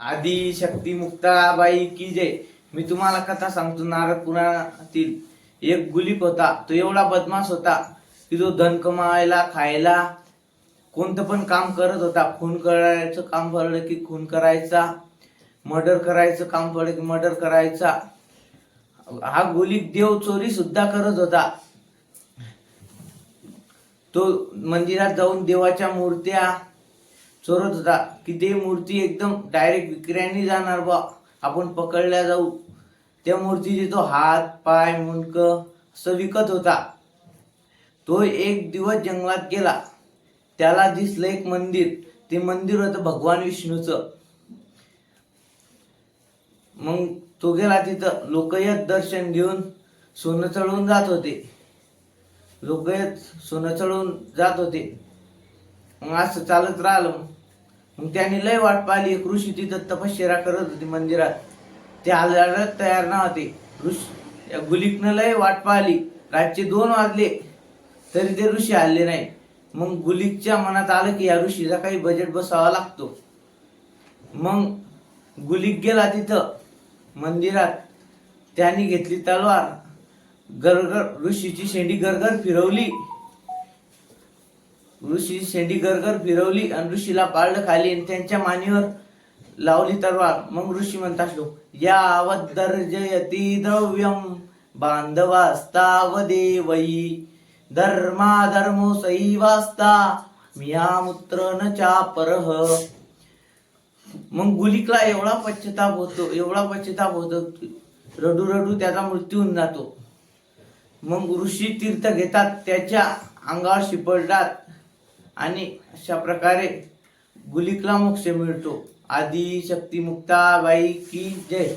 आदी शक्ती मुक्ताबाई की जय? मी तुम्हाला कथा सांगतो नारद पुराणातील. एक गुलीप होता तो एवढा बदमाश होता की तो धन कमायला खायला कोणतं पण काम करत होता. खून करायचं काम पडलं की खून करायचा मर्डर करायचं काम पडलं की मर्डर करायचा. हा गुलीप देव चोरी सुद्धा करत होता. तो मंदिरात जाऊन देवाच्या मूर्त्या चोरत होता की ते मूर्ती एकदम डायरेक्ट विक्र्याने जाणार बा. आपण पकडल्या जाऊ. त्या मूर्तीचे तो हात पाय मुंडक असं विकत होता. तो एक दिवस जंगलात गेला. त्याला दिसलं एक मंदिर. ते मंदिर होतं भगवान विष्णूचं. मग तो गेला तिथं. लोकयत दर्शन घेऊन सोनं चढवून जात होते. लोकयत सोनं चढवून जात होते. मग असं चालत राहिलं. मग त्यांनी लय वाट पाहिली. एक ऋषी तिथं तपश्चर्या करत होती मंदिरात. ते आजारात तयार नव्हते. ऋषी या गुलिकनं लय वाट पाहिली. रातचे दोन वाजले. तरी ते ऋषी आले नाही. मग गुलिकच्या मनात आलं की या ऋषीचा काही बजेट बसावा लागतो. मग गुलिक गेला तिथं. मंदिरात. त्यांनी घेतली तलवार. गरगर ऋषीची शेंडी गरगर फिरवली. ऋषी शेंडी गरगर फिरवली आणि ऋषीला पाळलं खाली आणि त्यांच्या मानेवर लावली तलवार. मग ऋषी म्हणतात श्लोक यावत दर्जयती द्रव्यम बांधवास्तावदेवई धर्मा धर्मो सैवास्ता मिया मूत्र न चापरह मग गुलिकला एवढा पश्चाताप होतो एवढा पश्चाताप होतो रडू रडू त्याचा मृत्यू होऊन जातो. मग ऋषी तीर्थ घेतात त्याच्या अंगावर शिपडतात. आणि अशा प्रकारे गुलिकला मोक्ष मिळतो. आदि शक्ती की जय.